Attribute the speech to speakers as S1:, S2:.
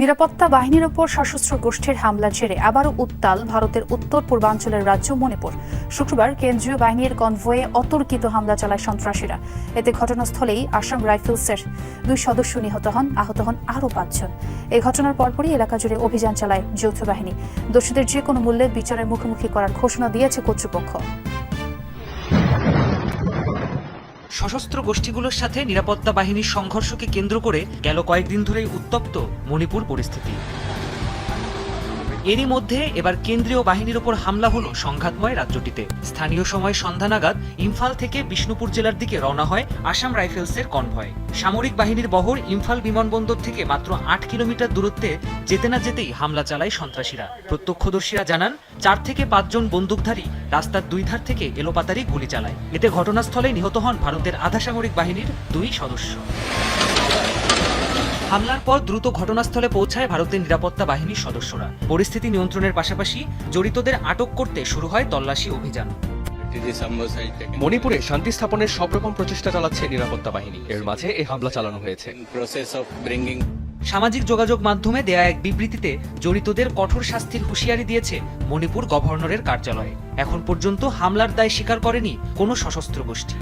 S1: নিরাপত্তা বাহিনীর ওপর সশস্ত্র গোষ্ঠীর হামলা ছেড়ে আবারও উত্তাল ভারতের উত্তর পূর্বাঞ্চলের রাজ্য মণিপুর। শুক্রবার কেন্দ্রীয় বাহিনীর কনভয়ে অতর্কিত হামলা চালায় সন্ত্রাসীরা। এতে ঘটনাস্থলেই আসাম রাইফেলসের দুই সদস্য নিহত হন, আহত হন আরও পাঁচজন। এই ঘটনার পরপরই এলাকা জুড়ে অভিযান চালায় যৌথ বাহিনী। দোষীদের যে কোনো মূল্যে বিচারের মুখোমুখি করার ঘোষণা দিয়েছে কর্তৃপক্ষ।
S2: সশস্ত্র গোষ্ঠীগুলোর সাথে নিরাপত্তা বাহিনীর সংঘর্ষকে কেন্দ্র করে গেল কয়েকদিন ধরেই উত্তপ্ত মণিপুর পরিস্থিতি। এরই মধ্যে এবার কেন্দ্রীয় বাহিনীর ওপর হামলা হলো সংঘাতময় রাজ্যটিতে। স্থানীয় সময় সন্ধ্যা নাগাদ ইম্ফাল থেকে বিষ্ণুপুর জেলার দিকে রওনা হয় আসাম রাইফেলসের কনভয়। সামরিক বাহিনীর বহর ইম্ফাল বিমানবন্দর থেকে মাত্র আট কিলোমিটার দূরত্বে যেতে না যেতেই হামলা চালায় সন্ত্রাসীরা। প্রত্যক্ষদর্শীরা জানান, চার থেকে পাঁচজন বন্দুকধারী রাস্তার দুই ধার থেকে এলোপাতারি গুলি চালায়। এতে ঘটনাস্থলে নিহত হন ভারতের আধা সামরিক বাহিনীর দুই সদস্য। হামলার পর দ্রুত ঘটনাস্থলে পৌঁছায় ভারতের নিরাপত্তা বাহিনীর সদস্যরা। পরিস্থিতি নিয়ন্ত্রণের পাশাপাশি জড়িতদের আটক করতে শুরু হয় তল্লাশি অভিযান।
S3: মণিপুরে শান্তি স্থাপনের সব রকম প্রচেষ্টা চালাচ্ছে নিরাপত্তা বাহিনী। এর মাঝে এই হামলা চালানো হয়েছে।
S2: সামাজিক যোগাযোগ মাধ্যমে দেয়া এক বিবৃতিতে জড়িতদের কঠোর শাস্তির হুঁশিয়ারি দিয়েছে মণিপুর গভর্নরের কার্যালয়ে। এখন পর্যন্ত হামলার দায় স্বীকার করেনি কোনো সশস্ত্র গোষ্ঠী।